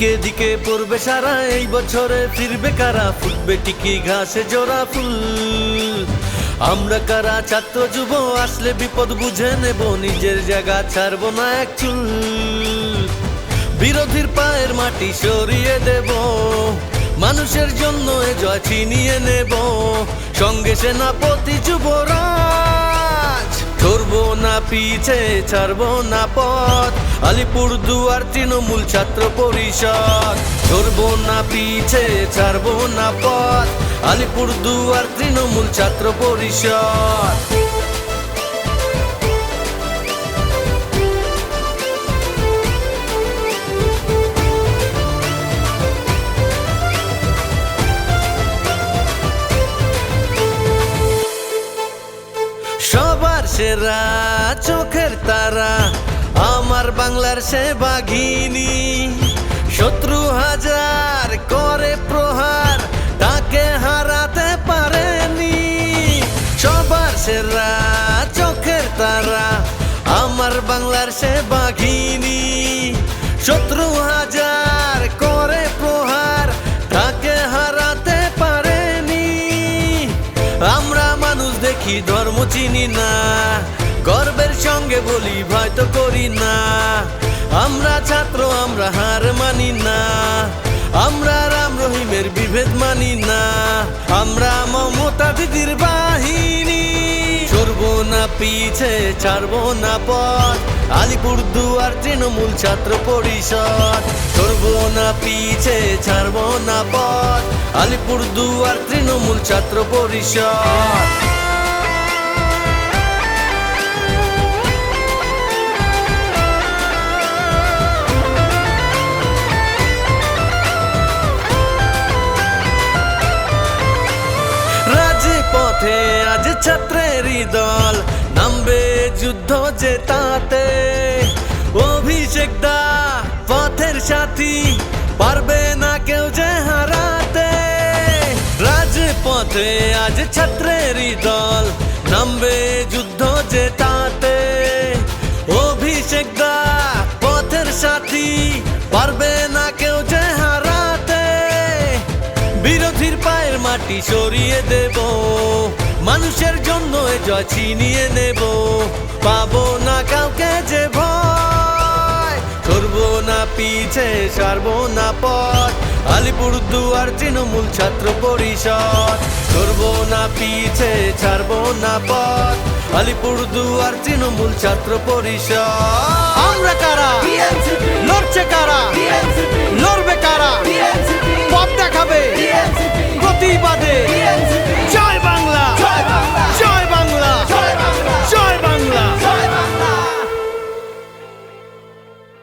দিকে দিকে পড়বে সারা এই বছরে, ফিরবে কারা? ফুটবে টিকি ঘাসে জোড়া ফুল। আমরা কারা? ছাত্র, যুব, আসলে বিপদ বুঝে নেব, নিজের জায়গা ছাড়বো না এক চুল। বিরোধীর পায়ের মাটি সরিয়ে দেব। মানুষের জন্য এ জয় ছিনিয়ে নেব। সঙ্গে সেনাপতি যুবরাজ, ধরবো না পিছে, ছাড়বো না পথ। আলিপুর দুয়ার তৃণমূল ছাত্র পরিষদ, ধরবো না পিছে, ছাড়বো না পথ। আলিপুর দুয়ার তৃণমূল ছাত্র পরিষদ। সেরা চোখের তারা, আমার বাংলার সে বাঘিনী। শত্রু হাজার করে প্রহার, তাকে হারাতে পারেনি। সবার সেরা চোখের তারা, আমার বাংলার সে বাঘিনী। শত্রু হাজার দেখি ধর্ম চিনি না। গর্বের সঙ্গে বলি, ভয় তো করি না। আমরা ছাত্র, আমরা হার মানি না। আমরা রাম রহিমের বিভেদ মানি না। আমরা মমতা দিদির বাহিনী। সরবো না পিছে, ছাড়বো না পথ। আলিপুর দুয়ার, তৃণমূল ছাত্র পরিষদ। সরবো না পিছে, ছাড়বো না পথ। আলিপুর দুয়ার, তৃণমূল ছাত্র পরিষদ। ছাত্রেরই দল। নামবে যুদ্ধ জেতাতে। অভিষেক দা পথের সাথী, পারবে না কেউ যে হারাতে। রাজপথে আজ ছাত্রেরই দল, নামবে যুদ্ধ জেতাতে। অভিষেক দা পথের সাথী, পারবে না কেউ যে হারাতে। বিরোধীর পায়ের মাটি সরিয়ে দেব। মানুষের জন্য এ জয় ছিনিয়ে নেব। পাবো না কাউকে যে ভয়, করব না পিছে, সারবো না পথ। আলিপুর দুয়ার, তৃণমূল ছাত্র পরিষদ, করব না পিছে, ছাড়বো না পথ। আলিপুর দুয়ার, তৃণমূল ছাত্র পরিষদ। আমরা কারা? লড়ছে কারা?